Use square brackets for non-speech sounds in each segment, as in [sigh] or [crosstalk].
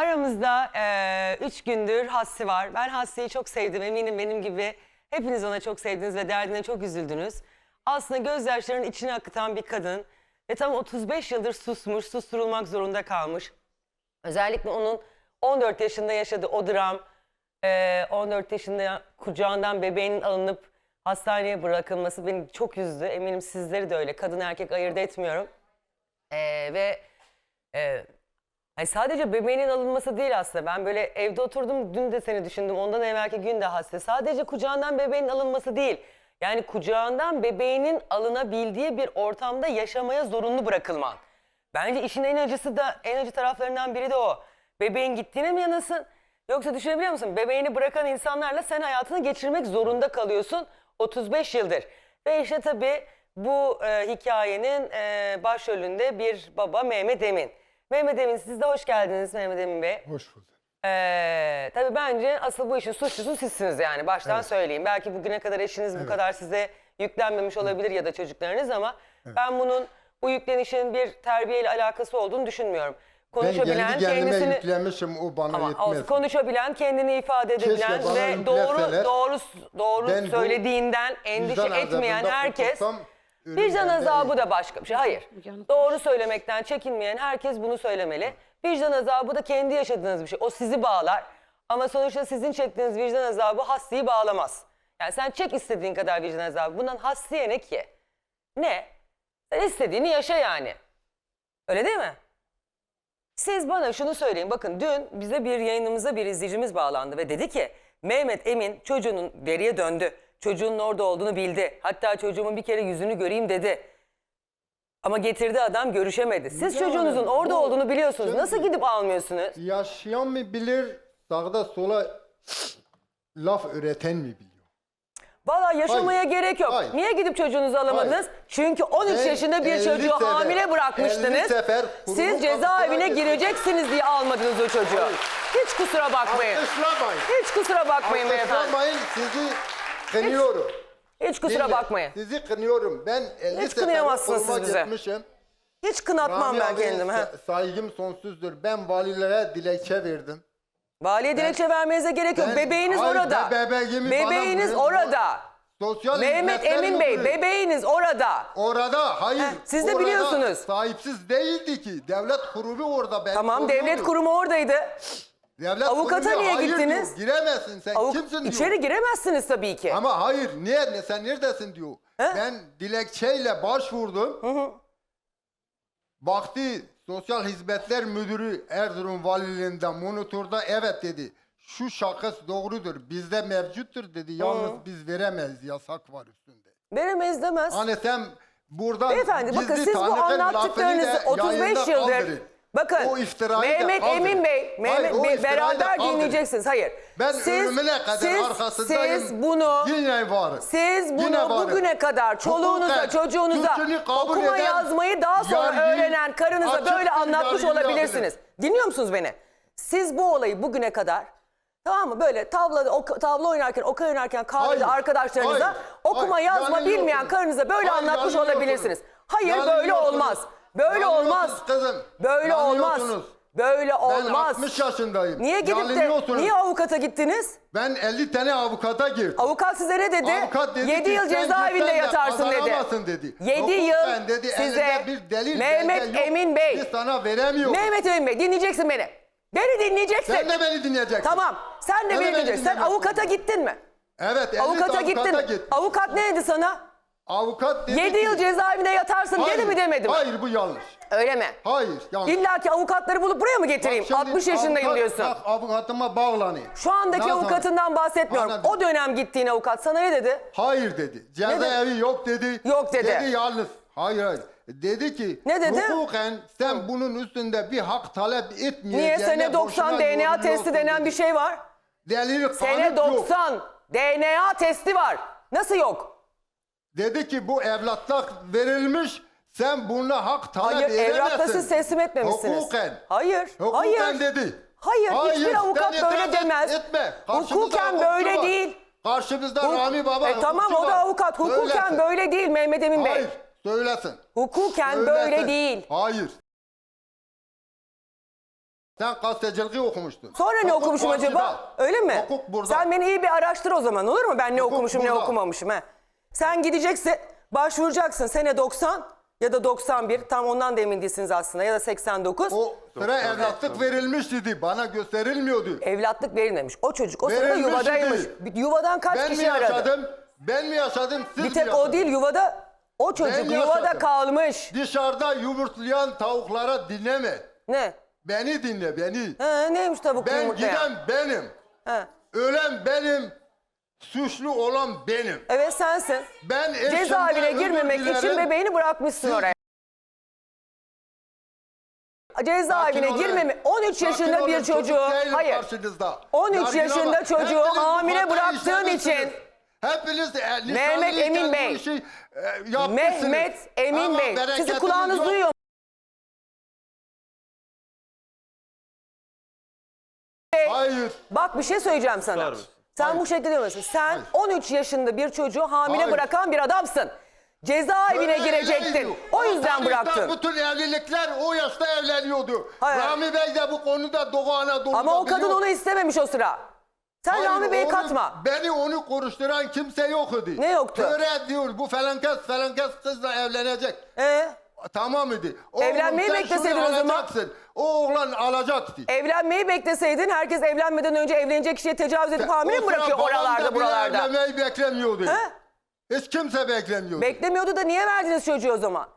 Aramızda eee, üç gündür Hassi var. Ben Hassi'yi çok sevdim. Eminim benim gibi hepiniz ona çok sevdiniz ve derdine çok üzüldünüz. Aslında gözyaşlarının içine akıtan bir kadın ve tam 35 yıldır susmuş, susturulmak zorunda kalmış. Özellikle onun 14 yaşında yaşadığı o dram, eee, 14 yaşında kucağından bebeğinin alınıp hastaneye bırakılması beni çok üzdü. Eminim sizleri de öyle. Kadın erkek ayırt etmiyorum. Eee, ve eee, Hani sadece bebeğinin alınması değil aslında. Ben böyle evde oturdum dün de seni düşündüm. Ondan evvelki gün de hasta. Sadece kucağından bebeğin alınması değil. Yani kucağından bebeğinin alınabildiği bir ortamda yaşamaya zorunlu bırakılman. Bence işin en acısı da en acı taraflarından biri de o. Bebeğin gittiğine mi yanasın? Yoksa düşünebiliyor musun? Bebeğini bırakan insanlarla sen hayatını geçirmek zorunda kalıyorsun 35 yıldır. Ve işte tabii bu e, hikayenin e, başrolünde bir baba Mehmet Emin. Mehmet Emin siz de hoş geldiniz Mehmet Emin Bey. Hoş bulduk. Ee, tabii bence asıl bu işin suçlusu sizsiniz yani baştan söyleyeyim. Belki bugüne kadar eşiniz bu kadar size yüklenmemiş olabilir ya da çocuklarınız ama ben bunun bu yüklenişin bir terbiyeyle alakası olduğunu düşünmüyorum. Ben Konuşabilen kendi kendime kendisini yüklemişim o bana ama yetmez. olsun, konuşabilen, kendini ifade edebilen bana ve doğru yükleseler, doğru doğru ben bu söylediğinden endişe vicdan etmeyen herkes kurtulsam, Vicdan azabı da başka bir şey. Hayır. Doğru söylemekten çekinmeyen herkes bunu söylemeli. Vicdan azabı da kendi yaşadığınız bir şey. O sizi bağlar. Ama sonuçta sizin çektiğiniz vicdan azabı Hassi'yi bağlamaz. Yani sen çek istediğin kadar vicdan azabı. Bundan Hassi'ye ne ki? Ne? Sen istediğini yaşa yani. Öyle değil mi? Siz bana şunu söyleyin. Bakın dün bize bir yayınımıza bir izleyicimiz bağlandı ve dedi ki Mehmet Emin çocuğunun geriye döndü. Çocuğunun orada olduğunu bildi. Hatta çocuğumun bir kere yüzünü göreyim dedi. Ama getirdi adam görüşemedi. Siz Yani çocuğunuzun orada bu- olduğunu biliyorsunuz. Şimdi- Nasıl gidip almıyorsunuz? Yaşayan mı bilir, sağda sola laf öğreten mi biliyor? Valla yaşamaya Hayır, gerek yok. hayır. Niye gidip çocuğunuzu alamadınız? Hayır. Çünkü 13 Ben yaşında bir 50 çocuğu sefer- hamile 50 bırakmıştınız. sefer kurumun Siz cezaevine gireceksiniz diye almadınız o çocuğu. Hiç kusura bakmayın. Alkışlamayın. Hiç kusura bakmayın beyefendi. Alkışlamayın sizi kınıyorum. Hiç kusura Dinle, bakmayın. Sizi kınıyorum. Ben 50 Hiç sefer kınayamazsınız siz bize. gitmişim. Hiç kınatmam Rami ben abiye kendimi. ha. sa- Saygım sonsuzdur. Ben valilere dilekçe verdim. Valiye dilekçe vermenize gerek yok. ben- Bebeğiniz Hayır, orada. ben bebeğimi bana Bebeğiniz orada. Sosyal Mehmet Hizmetler Emin Bey, Müdürü. bebeğiniz orada. Orada hayır. Heh, siz de orada biliyorsunuz. Sahipsiz değildi ki. Devlet kurumu orada. Ben Tamam, devlet kurumu oradaydı. Devlet Avukata niye hayır gittiniz? Diyor. Giremezsin sen. Avuk- Kimsin diyor. İçeri giremezsiniz tabii ki. Ama hayır niye ne sen neredesin diyor. He? Ben dilekçeyle başvurdum. Baktı Sosyal Hizmetler Müdürü Erzurum Valiliğinden monitorda evet dedi. Şu şahıs doğrudur. Bizde mevcuttur dedi. Yalnız biz veremeyiz. Yasak var üstünde. Veremeyiz demez. Hani sen buradan Beyefendi bakın gizli siz bu tanıkın anlattıklarınızı lafını da 35 yayında yıldır kaldırın. Bakın O iftirayı da Mehmet kaldırın. Emin Bey, Mehmet o Bey iftirayı da beraber kaldırın. dinleyeceksiniz. Hayır. Ben siz, ölümüne kadar siz, arkasındayım. Siz bunu Yine varım. siz bunu Yine varım. bugüne kadar çoluğunuza, Hukuken çocuğunuza suçunu kabul okuma eden yazmayı daha sonra yargıyı öğrenen karınıza açık böyle bir anlatmış yargıyla olabilirsiniz. Dinliyor musunuz beni? Siz bu olayı bugüne kadar Tamam mı? Böyle tavla, ok, tavla oynarken, okey oynarken kahvede Hayır, arkadaşlarınıza hayır, okuma hayır, yazma yanılıyorsunuz. bilmeyen karınıza böyle Hayır, anlatmış yanılıyorsunuz. olabilirsiniz. Hayır böyle Yanılıyorsunuz. olmaz. Böyle olmaz. Yanılıyorsunuz Kızım. Böyle olmaz. Yanılıyorsunuz. Böyle Ben olmaz. 60 yaşındayım. Niye gidip de Yanılıyorsunuz. niye avukata gittiniz? Ben 50 tane avukata girdim. Avukat size ne dedi? Avukat dedi 7 ki, yıl sen cezaevinde de yatarsın dedi. kazanamazsın dedi. 7 Hukuken yıl dedi, size elinde bir delil, Mehmet belge yok. Emin Bey. Biz sana veremiyoruz. Mehmet Emin Bey dinleyeceksin beni. Beni dinleyeceksin. Sen de beni dinleyeceksin. Tamam. Sen de Sen de beni beni dinleyeceksin. Sen dinleyeceksin. avukata gittin mi? Evet 50 Avukata gittin mi? git. Avukat ne dedi sana? Avukat dedi 7 ki- yıl cezaevinde yatarsın dedi mi demedi mi? Hayır bu yanlış. Öyle mi? Hayır yanlış. İlla ki avukatları bulup buraya mı getireyim? Bak şimdi 60 yaşındayım avukat- diyorsun. Bak avukatıma bağlanayım. Şu andaki Nazan, avukatından bahsetmiyorum. Anladım. O dönem gittiğin avukat sana ne dedi? Hayır dedi. Cezaevi yok dedi. Yok dedi. Dedi yalnız. Hayır hayır. Dedi ki Ne dedi? hukuken sen bunun üstünde bir hak talep etmeyeceğine Niye sene 90 boşuna DNA testi denen dedi. bir şey var? Delil kanıt Sene yok. 90 DNA testi var. Nasıl yok? Dedi ki bu evlatlık verilmiş. Sen bununla hak talep Hayır edemezsin. evrakla siz teslim etmemişsiniz. Hukuken. Hayır. Hukuken hayır. dedi. Hayır, hiçbir avukat sen böyle itiraz demez. Etme. Karşımızda Hukuken hukukçu böyle var. değil. Karşımızda Huk- Rami Baba E, tamam hukukçu o da var. avukat. Hukuken Söylesin. böyle değil Mehmet Emin Bey. Hayır söylesin. Hukuken Söylesin. böyle değil. Hayır. Sen gazeteciliği okumuştun. Sonra ne Hukuk okumuşum acaba? Öyle mi? Hukuk burada. Sen beni iyi bir araştır o zaman olur mu? Ben ne Hukuk okumuşum ne burada. okumamışım. He. Sen gideceksin başvuracaksın sene 90 ya da 91 tam ondan da emin değilsiniz aslında ya da 89. O sıra evlatlık verilmiş dedi. Bana gösterilmiyordu. Evlatlık verilmemiş. O çocuk o sırada Verilmiş yuvadaymış. Bir Yuvadan kaç Ben mi kişi aradı? yaşadım? Ben mi yaşadım? Siz Bir mi tek o yaşadınız? değil yuvada o çocuk yuvada yaşadım. kalmış. Dışarıda yumurtlayan tavuklara dinleme. Ne? Beni dinle beni. He, neymiş tavuk Ben giden benim. He. Ölen benim. Suçlu olan benim. Evet sensin. Ben eşimden Cezaevine özür girmemek için dilerim. bebeğini bırakmışsın Siz- oraya. Cezaevine Sakin olun. girmemek 13 Sakin yaşında olun, bir çocuk çocuğu değilim hayır karşınızda. 13 Yargılama. yaşında çocuğu Hepiniz bu hamile hatayı bıraktığın işlemişsiniz. için- Hepiniz e, nişanlıyken Mehmet Emin bu Bey. işi, e, yapmışsınız. Mehmet Emin Ama Bey sizi bereketiniz kulağınız yok. duyuyor mu? Hayır. Bak bir şey söyleyeceğim sana. Var mısın? Sen Hayır. bu şekilde diyorsun. Sen Hayır. 13 yaşında bir çocuğu hamile Hayır. bırakan bir adamsın. Cezaevine Öyle girecektin. O yüzden tarihte bıraktın. Bütün evlilikler o yaşta evleniyordu. Hayır. Rami Bey de bu konuda Doğu Anadolu'da Ama o kadın biliyor. onu istememiş o sıra. Sen Hayır, Rami Bey'i onu- katma. Beni onu konuşturan kimse yok idi. Ne yoktu? Töre diyor bu felankes felankes kızla evlenecek. Ee, Tamam idi. Oğlum, Evlenmeyi sen bekleseydin şunu o zaman. alacaksın. O oğlan alacaktı. evlenmeyi bekleseydin herkes evlenmeden önce evlenecek kişiye tecavüz edip hamile mi O sıra bırakıyor babam da oralarda bile buralarda? Evlenmeyi beklemiyordu. He? Hiç kimse beklemiyordu. Beklemiyordu da niye verdiniz çocuğu o zaman?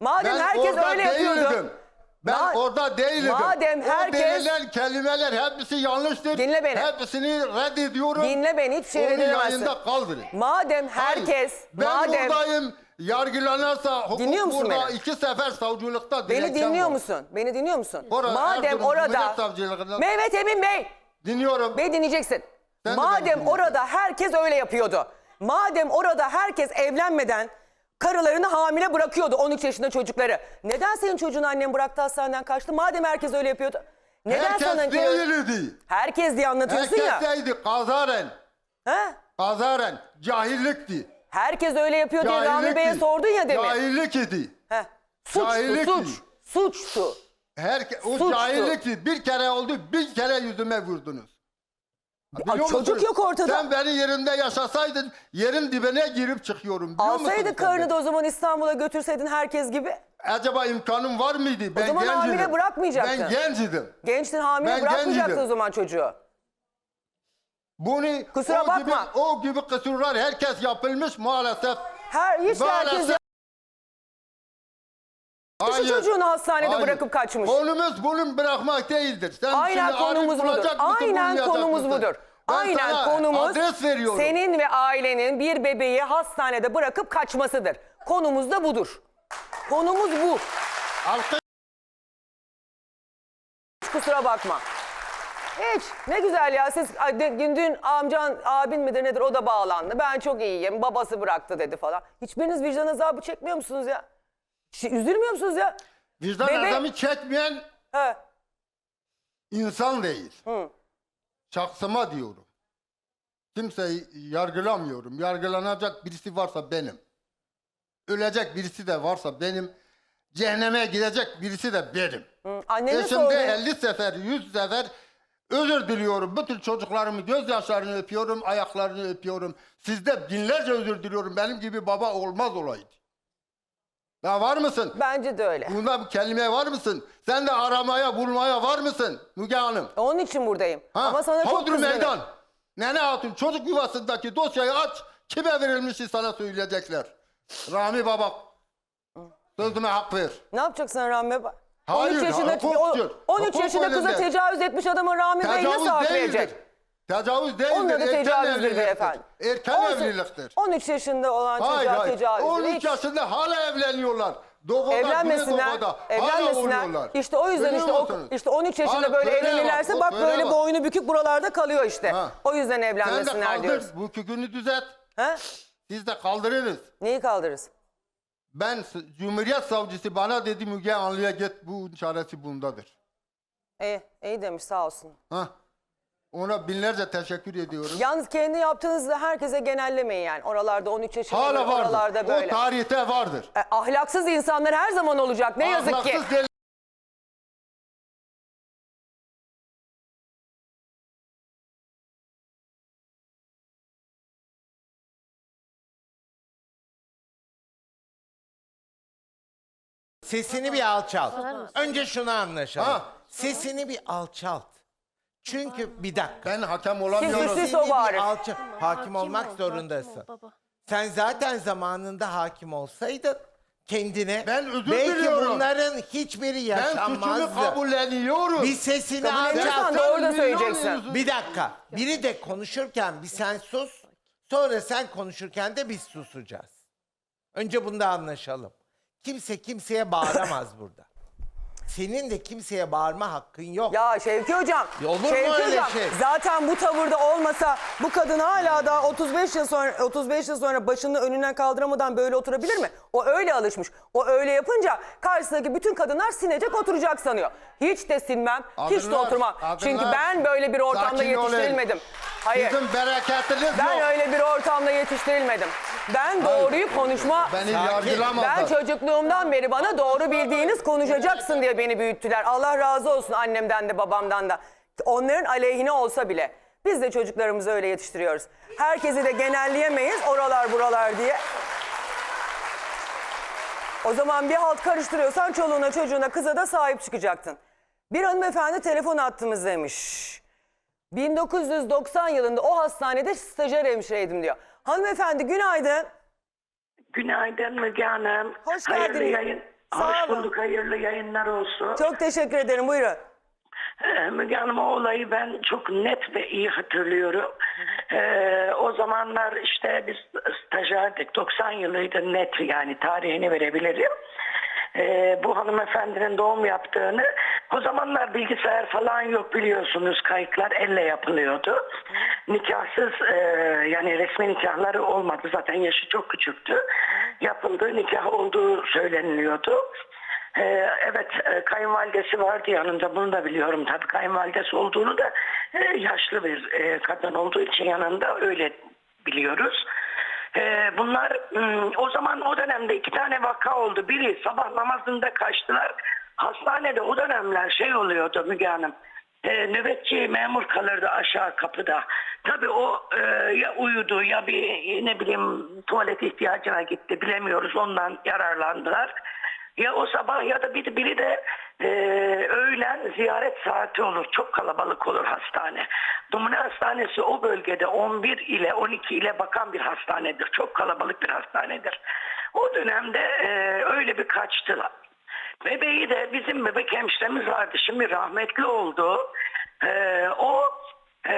Madem herkes orada öyle yapıyordu. değildim. Ben Ma- orada değildim. Madem o herkes- denilen kelimeler hepsi yanlıştır. Dinle beni. Hepsini reddediyorum. Dinle beni hiçbir şey Onu reddedemezsin. yayında kaldırın. Madem Hayır. herkes, Ben madem buradayım. Yargılanırsa hukuk Dinliyor musun burada beni? iki sefer savcılıkta beni dilekçem dinliyor var. musun? Beni dinliyor musun? Orada madem Erzurum orada Savcılığı'nda- Mehmet Emin Bey Dinliyorum. Beni dinleyeceksin. Sen de beni Madem orada herkes öyle yapıyordu. Madem orada herkes evlenmeden karılarını hamile bırakıyordu 13 yaşında çocukları. Neden senin çocuğunu annen bıraktı hastaneden kaçtı? Madem herkes öyle yapıyordu. Neden Herkes sana değildi. Herkes diye anlatıyorsun ya. Herkesteydi kazaren. He? Kazaren. Cahillikti. Herkes öyle yapıyor diye Rami. Bey'e sordun ya demin. Cahillik idi. He. Suçtu, Cahillikti. suç. Suçtu. Herke, o Suçtu. cahillikti. Bir kere oldu, bir kere yüzüme vurdunuz. Biliyor çocuk musunuz? yok ortada. Sen beni yerimde yaşasaydın yerin dibine girip çıkıyorum. Biliyor musunuz Alsaydı karını da o zaman İstanbul'a götürseydin herkes gibi. Acaba imkanım var mıydı? Ben zaman hamile bırakmayacaktın. Ben gencidim. Gençtin hamile Ben bırakmayacaktı genciydim. o zaman çocuğu. Bunu Kusura o bakma. Gibi, o gibi kusurlar herkes yapılmış maalesef. Her hiç herkes Maalesef. Şu çocuğunu hastanede Hayır. bırakıp kaçmış. Konumuz bunu bırakmak değildir. Sen Aynen şimdi konumuz budur. bulacak mısın, Aynen bulmayacak konumuz mısın? budur. Ben Aynen sana konumuz adres veriyorum. senin ve ailenin bir bebeği hastanede bırakıp kaçmasıdır. Konumuz da budur. Konumuz bu. Alkış- Hiç kusura bakma. Hiç. Ne güzel ya. Siz ay, de- dün, dün amcan, abin midir nedir o da bağlandı. Ben çok iyiyim. Babası bıraktı dedi falan. Hiçbiriniz vicdan azabı çekmiyor musunuz ya? Şey, üzülmüyor musunuz ya? Vicdan Bebe- azamı çekmeyen He. insan değil. Hı. Şahsıma diyorum. Kimseyi yargılamıyorum. Yargılanacak birisi varsa benim. Ölecek birisi de varsa benim. Cehenneme gidecek birisi de benim. Hı. Annene Eşimde sordum. 50 sefer, 100 sefer özür diliyorum. Bütün çocuklarımı gözyaşlarını öpüyorum, ayaklarını öpüyorum. Sizde binlerce özür diliyorum. Benim gibi baba olmaz olaydı. Ya var mısın? Bence de öyle. Bunda bir kelime var mısın? Sen de aramaya, bulmaya var mısın Müge Hanım? Onun için buradayım. Ha? Ama sana çok Hodri kızgınım. meydan. Nene Hatun çocuk yuvasındaki dosyayı aç. Kime verilmişi sana söyleyecekler. Rami Baba. Sözüme hak ver. Ne yapacaksın Rami Bey? Hayır, 13 yaşında, hukuktur. 13 Hukuk yaşında kıza önünde. tecavüz etmiş adamı Rami Bey nasıl Tecavüz hak verecek? Tecavüz değildir. Onun adı erken tecavüzdür beyefendi. Erken Olsun. evliliktir. 13 yaşında olan Hayır çocuğa hayır. tecavüz. 13 Hiç yaşında hala evleniyorlar. Doğuda, evlenmesinler. Evlenmesinler. İşte o yüzden Görüyor işte o, işte 13 yaşında Hala böyle evlenirlerse bak, bak böyle bak. boynu bükük buralarda kalıyor işte. Ha. O yüzden Sen de evlenmesinler diyoruz. kaldır. Bu kükünü düzelt. Ha? Siz de kaldırırız. Neyi kaldırırız? Ben Cumhuriyet Savcısı bana dedi Müge Anlı'ya git bu çaresi bundadır. İyi, iyi demiş sağ olsun. Ha? Ona binlerce teşekkür ediyorum. Yalnız kendi yaptığınızda herkese genellemeyin yani. Oralarda 13 yaşında, Hala oralarda vardır. böyle. O tarihte vardır. E, ahlaksız insanlar her zaman olacak. Ne yazık ki. Ahlaksız deli- Sesini bir alçalt. Önce şunu anlaşalım. Ha. Sesini bir alçalt. Çünkü bir dakika. Ben hakem olamıyorum. Siz- Sesini bağırır. bir alçalt. Hakim olmak zorundasın. Sen zaten zamanında hakim olsaydın kendine Ben özür belki diliyorum. bunların hiçbiri Ben suçumu yaşanmazdı. kabulleniyorum. Bir sesini Kabul alçalt. ediyorsan doğru da söyleyeceksin. Bir dakika. Biri de konuşurken bir sen sus. Sonra sen konuşurken de biz susacağız. Önce bunda anlaşalım. Kimse kimseye bağıramaz [laughs] burada. Senin de kimseye bağırma hakkın yok. Ya Şevki Hocam, Ya olur mu Şevki öyle Hocam şey? zaten bu tavırda olmasa bu kadın hala daha 35 yıl sonra 35 yıl sonra başını önünden kaldıramadan böyle oturabilir mi? O öyle alışmış. O öyle yapınca karşısındaki bütün kadınlar sinecek oturacak sanıyor. Hiç de sinmem, hiç de Kadınlar, oturmam. kadınlar. Çünkü ben böyle bir ortamda Sakin olun. yetiştirilmedim. Hayır. Sizin bereketiniz Ben yok. öyle bir ortamda yetiştirilmedim. Ben doğruyu konuşma Beni Sakin. yargılamazlar. ben çocukluğumdan beri bana doğru bildiğiniz konuşacaksın diye beni büyüttüler. Allah razı olsun annemden de babamdan da. Onların aleyhine olsa bile. Biz de çocuklarımızı öyle yetiştiriyoruz. Herkesi de genelleyemeyiz oralar buralar diye. O zaman bir halt karıştırıyorsan çoluğuna çocuğuna kıza da sahip çıkacaktın. Bir hanımefendi telefon attığımızdaymış. 1990 yılında o hastanede stajyer hemşireydim diyor. Hanımefendi günaydın. Günaydın Müge Hanım. Hoş Hayırlı geldiniz. yayın. Sağ Hoş olun. bulduk. Hayırlı yayınlar olsun. Çok teşekkür ederim buyurun. Ee, Müge Hanım o olayı ben çok net ve iyi hatırlıyorum. Ee, o zamanlar işte biz stajyerdik. 90 yılıydı net yani tarihini verebilirim. Ee, bu hanımefendinin doğum yaptığını o zamanlar bilgisayar falan yok biliyorsunuz kayıtlar elle yapılıyordu. Nikahsız e, yani resmi nikahları olmadı zaten yaşı çok küçüktü. Yapıldığı nikah olduğu söyleniliyordu. Ee, evet e, kayınvalidesi vardı yanında bunu da biliyorum tabii kayınvalidesi olduğunu da e, yaşlı bir e, kadın olduğu için yanında öyle biliyoruz. Ee, bunlar hmm, o zaman o dönemde iki tane vaka oldu. Biri sabah namazında kaçtılar. Hastanede o dönemler şey oluyordu Müge Hanım. E, nöbetçi memur kalırdı aşağı kapıda. Tabii o e, ya uyudu ya bir ne bileyim tuvalet ihtiyacına gitti bilemiyoruz ondan yararlandılar. Ya o sabah ya da biri, biri de e, öğlen ziyaret saati olur. Çok kalabalık olur hastane. Numune Hastanesi o bölgede 11 ile 12 ile bakan bir hastanedir. Çok kalabalık bir hastanedir. O dönemde e, öyle bir kaçtılar. Bebeği de bizim bebek hemşiremiz vardı. Şimdi rahmetli oldu. E, o e,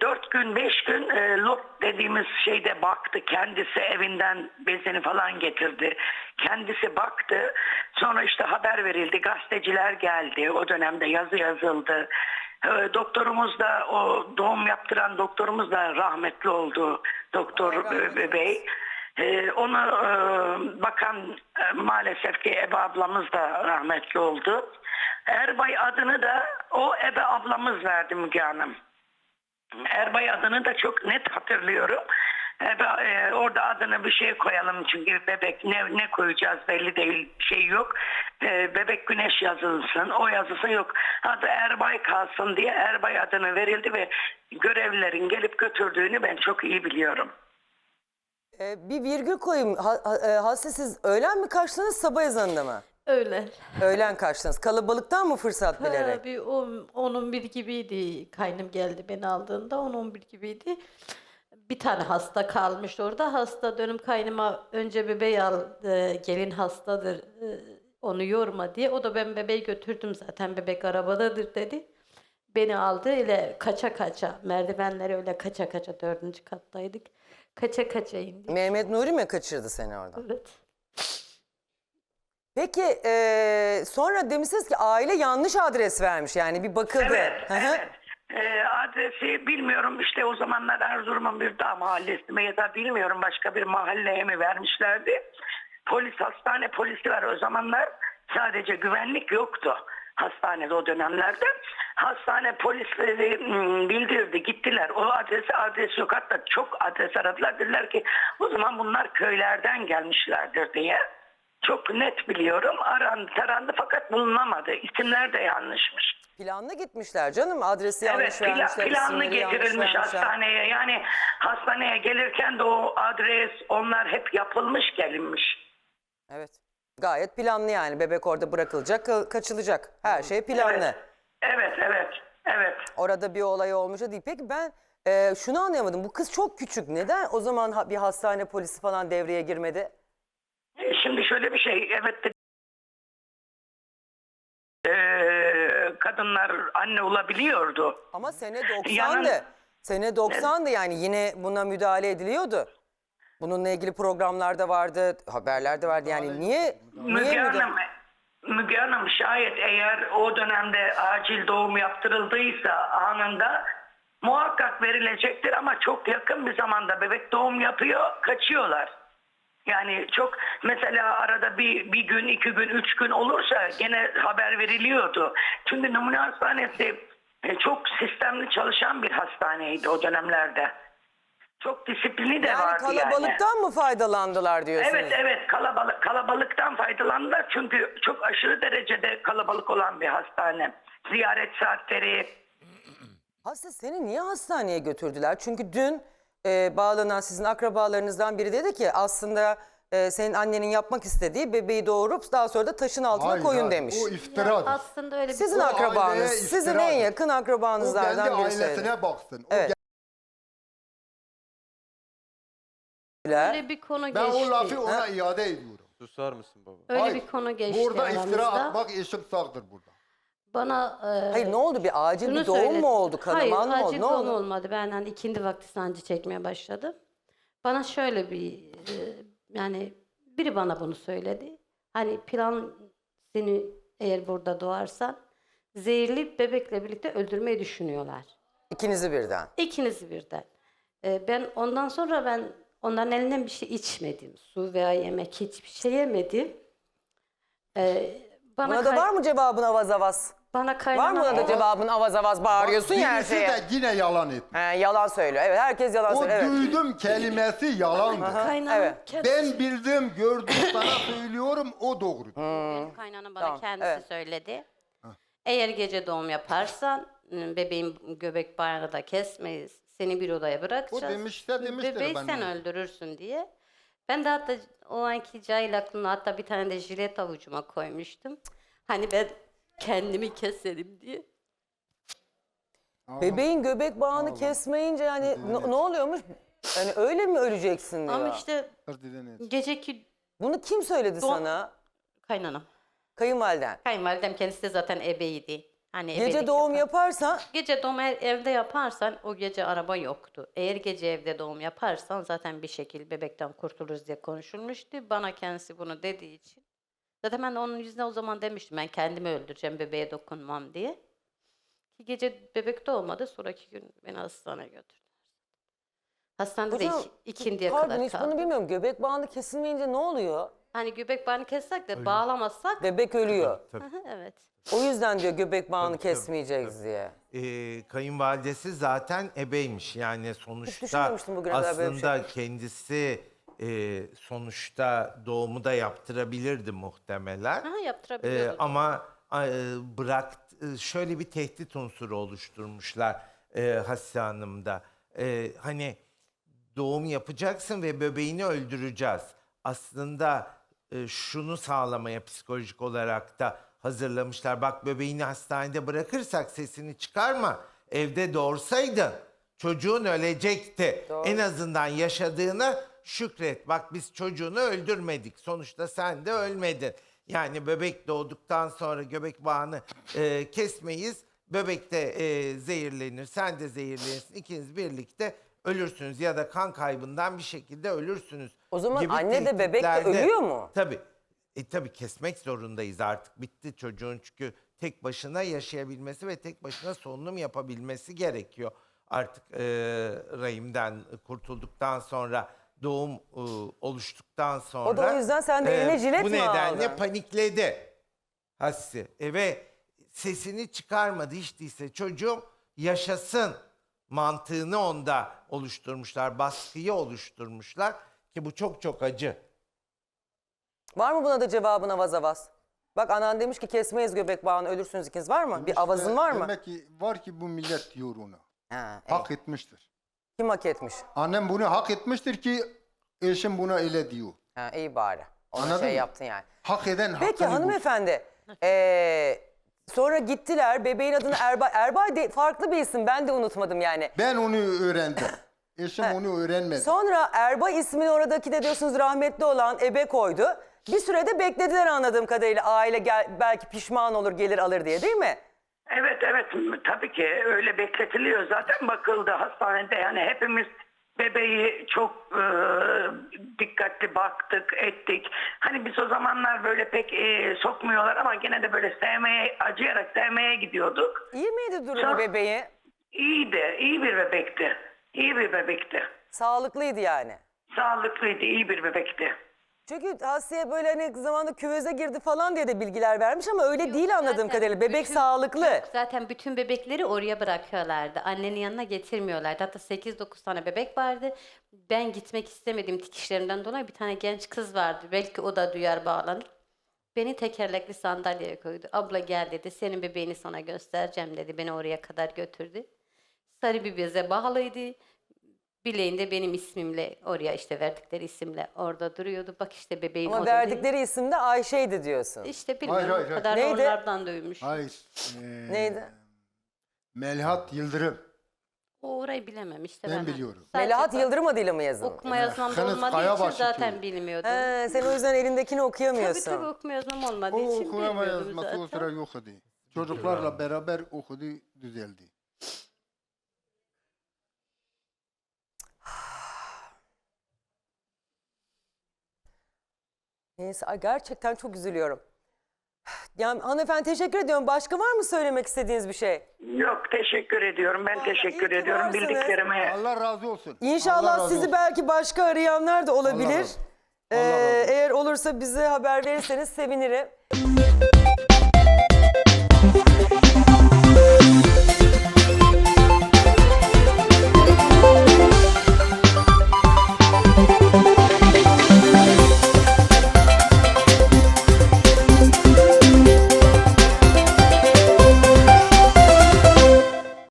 dört gün beş gün e, lop dediğimiz şeyde baktı. Kendisi evinden bezini falan getirdi. Kendisi baktı. Sonra işte haber verildi. Gazeteciler geldi. O dönemde yazı yazıldı. E, doktorumuz da o doğum yaptıran doktorumuz da rahmetli oldu. Doktor e, Bey. Ee, ona e, bakan maalesef ki Ebe ablamız da rahmetli oldu. Erbay adını da o Ebe ablamız verdi Müge Hanım. Erbay adını da çok net hatırlıyorum. Ebe, e, orada adını bir şey koyalım çünkü bebek ne, ne koyacağız belli değil şey yok. E, bebek güneş yazılsın o yazısı yok. Adı Erbay kalsın diye Erbay adını verildi ve görevlilerin gelip götürdüğünü ben çok iyi biliyorum. Ee, bir virgül koyayım. Ha, ha, e, siz öğlen mi kaçtınız sabah ezanında mı? Öyle. Öğlen kaçtınız. Kalabalıktan mı fırsat bilerek? Ha, bir 10-11 gibiydi kaynım geldi beni aldığında 10-11 gibiydi. Bir tane hasta kalmış orada. Hasta dönüm kaynıma önce bebeği al e, gelin hastadır e, onu yorma diye. O da ben bebeği götürdüm zaten bebek arabadadır dedi. Beni aldı ile kaça kaça merdivenleri öyle kaça kaça dördüncü kattaydık. Kaça kaça indik. Mehmet Nuri mi kaçırdı seni oradan? Evet. Peki e, sonra demişsiniz ki aile yanlış adres vermiş yani bir bakıldı. Evet, Hı hı. evet. Ee, adresi bilmiyorum işte o zamanlar Erzurum'un bir dağ mahallesi mi ya da bilmiyorum başka bir mahalleye mi vermişlerdi. Polis hastane polisi var o zamanlar sadece güvenlik yoktu hastanede o dönemlerde. Hastane polisleri mm, bildirdi gittiler o adresi adres yok hatta çok adres aradılar dediler ki o zaman bunlar köylerden gelmişlerdir diye. Çok net biliyorum arandı tarandı fakat bulunamadı isimler de yanlışmış. Planlı gitmişler canım adresi yanlış Evet vermişler. planlı isimleri yanlış getirilmiş hastaneye. Yani hastaneye gelirken de o adres onlar hep yapılmış gelinmiş. Evet. Gayet planlı yani. Bebek orada bırakılacak, ka- kaçılacak. Her şey planlı. Evet, evet, evet. Orada bir olay olmuş değil. Peki ben e, şunu anlayamadım. Bu kız çok küçük. Neden o zaman ha- bir hastane polisi falan devreye girmedi? E, Şimdi şöyle bir şey, evet de Ee, kadınlar anne olabiliyordu. Ama sene 90'dı. Yanın- Sene 90'dı yani yine buna müdahale ediliyordu. Bununla ilgili programlarda vardı, haberlerde vardı. Yani niye niye Müge müdahale- Hanım, Müge Hanım şayet eğer o dönemde acil doğum yaptırıldıysa anında muhakkak verilecektir ama çok yakın bir zamanda bebek doğum yapıyor, kaçıyorlar. Yani çok mesela arada bir, bir gün, iki gün, üç gün olursa gene haber veriliyordu. Çünkü numune hastanesi e, çok sistemli çalışan bir hastaneydi o dönemlerde. Çok disiplini de yani vardı yani. kalabalıktan mı faydalandılar diyorsunuz? Evet evet kalabalık kalabalıktan faydalandılar çünkü çok aşırı derecede kalabalık olan bir hastane. Ziyaret saatleri Aslında seni niye hastaneye götürdüler? Çünkü dün e, bağlanan sizin akrabalarınızdan biri dedi ki aslında e, senin annenin yapmak istediği bebeği doğurup daha sonra da taşın altına Hayır, koyun hayır, demiş. O iftiradır. aslında öyle bir Sizin O akrabanız, aileye sizin en iftiradır. yakın o akrabanızlardan kendi biri söyledi. ailesine baksın. O Evet. Öyle bir konu Ben geçti. o lafı ona iade ediyorum. Susar mısın baba? Öyle Hayır, bir konu geçti Burada iftira aramızda. atmak eşim sağdır burada. Bana e, Hayır ne oldu bir acil şunu bir doğum söyledi. mu oldu kanaman Hayır, mı oldu acil ne doğum oldu? olmadı. Ben hani ikindi vakti sancı çekmeye başladım. Bana şöyle bir e, yani biri bana bunu söyledi. Hani plan seni eğer burada doğarsan zehirli bebekle birlikte öldürmeyi düşünüyorlar. İkinizi birden. İkinizi birden. E, ben ondan sonra ben onların elinden bir şey içmedim. Su veya yemek hiçbir şey yemedim. E, bana Buna da kay- var mı cevabın avaz avaz? Bana Var mı buna da cevabın avaz avaz bağırıyorsun ya her Birisi şeye? de yine yalan etti. He, yalan söylüyor. Evet herkes yalan O söylüyor. Evet. duydum kelimesi yalandı. Kaynanam evet. kendisi- Ben bildim, gördüm, sana [laughs] söylüyorum o doğru. Benim kaynanam bana Tamam, kendisi evet. söyledi. Eğer gece doğum yaparsan ıı, bebeğin göbek bağını da kesmeyiz. Seni bir odaya bırakacağız. O demişse demiştir Bebeği ben sen öldürürsün diye. Ben de hatta o anki cahil aklımda hatta bir tane de jilet avucuma koymuştum. Hani ben kendimi keserim diye. Bebeğin göbek bağını kesmeyince yani ne, ne oluyormuş? Yani öyle mi öleceksin diyor. Ama işte geceki Bunu kim söyledi Do- sana? kaynanam. Kayınvaliden. Kayınvalidem kendisi de zaten ebeydi. Hani Gece ebelik doğum yapan. yaparsan Gece doğum eğer evde yaparsan o gece araba yoktu. Eğer gece evde doğum yaparsan zaten bir şekilde bebekten kurtuluruz diye konuşulmuştu. Bana kendisi bunu dediği için. Zaten ben onun yüzüne o zaman demiştim ben kendimi öldüreceğim bebeğe dokunmam diye. Ki gece bebek doğmadı sonraki gün beni hastaneye götürdü. Hastanede de Hocam, iki, ikindiye pardon kadar hiç bunu bilmiyorum. Göbek bağını kesilmeyince ne oluyor? Hani göbek bağını kessek de bağlamazsak Bebek ölüyor. evet. O yüzden diyor göbek bağını Tabii, tabii, kesmeyeceğiz diye. Ee, kayınvalidesi zaten ebeymiş yani sonuçta düşünmemiştim bugüne kadar böyle bir şey. aslında kendisi e, sonuçta doğumu da yaptırabilirdi muhtemelen. Ha, Ee, yaptırabiliyordu. ama e, bırak e, şöyle bir tehdit unsuru oluşturmuşlar e, Hasse Hanım'da. E, hani doğum yapacaksın ve bebeğini öldüreceğiz. Aslında e, şunu sağlamaya psikolojik olarak da hazırlamışlar. Bak bebeğini hastanede bırakırsak sesini çıkarma. Evde doğursaydın çocuğun ölecekti. En azından yaşadığına şükret. Bak biz çocuğunu öldürmedik. Sonuçta sen de ölmedin. Yani bebek doğduktan sonra göbek bağını e, kesmeyiz. Bebek de e, zehirlenir, sen de zehirlenirsin. İkiniz birlikte ölürsünüz ya da kan kaybından bir şekilde ölürsünüz. O zaman gibi anne de bebek de tehditlerde- ölüyor mu? Tabii. E tabii kesmek zorundayız artık. Bitti çocuğun çünkü tek başına yaşayabilmesi ve tek başına solunum yapabilmesi gerekiyor. Artık e, rahimden kurtulduktan sonra doğum e, oluştuktan sonra. O da o yüzden sen de eline jilet Bu mi nedenle aldın? panikledi Hassi. E, ve sesini çıkarmadı hiç değilse çocuğum yaşasın mantığını onda oluşturmuşlar. Baskıyı oluşturmuşlar ki bu çok çok acı. Var mı buna da cevabın avaz avaz? Bak anan demiş ki kesmeyiz göbek bağını ölürsünüz ikiniz. Var mı? Bir avazın var mı? Demek ki var ki bu millet diyor onu. Ha, evet. Hak etmiştir. Kim hak etmiş? Annem bunu hak etmiştir ki eşim buna öyle diyor. Ha, iyi bari. Ona Anladın şey mı? yaptın yani. Hak eden Peki hakkını bul. hanımefendi. ee, sonra gittiler. Bebeğin adını Erbay. Erbay de, farklı bir isim. Ben de unutmadım yani. Ben onu öğrendim. Eşim onu öğrenmedi. Sonra Erbay ismini oradaki de diyorsunuz rahmetli olan ebe koydu. Bir sürede beklediler anladığım kadarıyla aile gel, belki pişman olur gelir alır diye değil mi? Evet evet tabii ki öyle bekletiliyor zaten bakıldı hastanede yani hepimiz bebeği çok e, dikkatli baktık ettik. Hani biz o zamanlar böyle pek e, sokmuyorlar ama gene de böyle sevmeye acıyarak sevmeye gidiyorduk. İyi miydi durumu Çok- bebeği? İyiydi iyi bir bebekti. İyi bir bebekti. Sağlıklıydı yani. Sağlıklıydı iyi bir bebekti. Çünkü Asiye böyle hani zamanda küveze girdi falan diye de bilgiler vermiş ama öyle değil anladığım Zaten kadarıyla. Bebek bütün- sağlıklı. Yok, zaten bütün bebekleri oraya bırakıyorlardı. Annenin yanına getirmiyorlardı. Hatta 8-9 tane bebek vardı. Ben gitmek istemedim dikişlerimden dolayı. Bir tane genç kız vardı. Belki o da duyar bağlanır. Beni tekerlekli sandalyeye koydu. Abla gel dedi. Senin bebeğini sana göstereceğim dedi. Beni oraya kadar götürdü. Sarı bir beze bağlıydı. Bileğinde benim ismimle oraya işte verdikleri isimle orada duruyordu. Bak işte bebeğim Ama o dedi. verdikleri isim de Ayşe'ydi diyorsun. İşte bilmiyorum hayır, o hayır. kadar Neydi? onlardan duymuş. Hayır. ee, Neydi? Melihat Yıldırım. O orayı bilemem işte Ben ben. biliyorum. Sadece Melahat bak- Yıldırım adıyla mı yazılı? Okuma yazmam da Kınık olmadığı için Kayabaşı zaten bilmiyordum. He, sen o yüzden elindekini Tabii okuyamıyorsun. tabii okuma yazmam olmadığı O için okuma bilmiyordum yazması o zaten. sıra okudu. Çocuklarla beraber okudu, düzeldi. Neyse ay gerçekten çok üzülüyorum. Yani hanımefendi teşekkür ediyorum. Başka var mı söylemek istediğiniz bir şey? Yok teşekkür ediyorum ben Vallahi iyi teşekkür ki ediyorum varsınız. bildiklerime. Allah razı olsun. Allah İnşallah razı sizi olsun. belki başka arayanlar da olabilir. razı- Ee, Allah razı olsun. eğer olursa bize haber verirseniz sevinirim.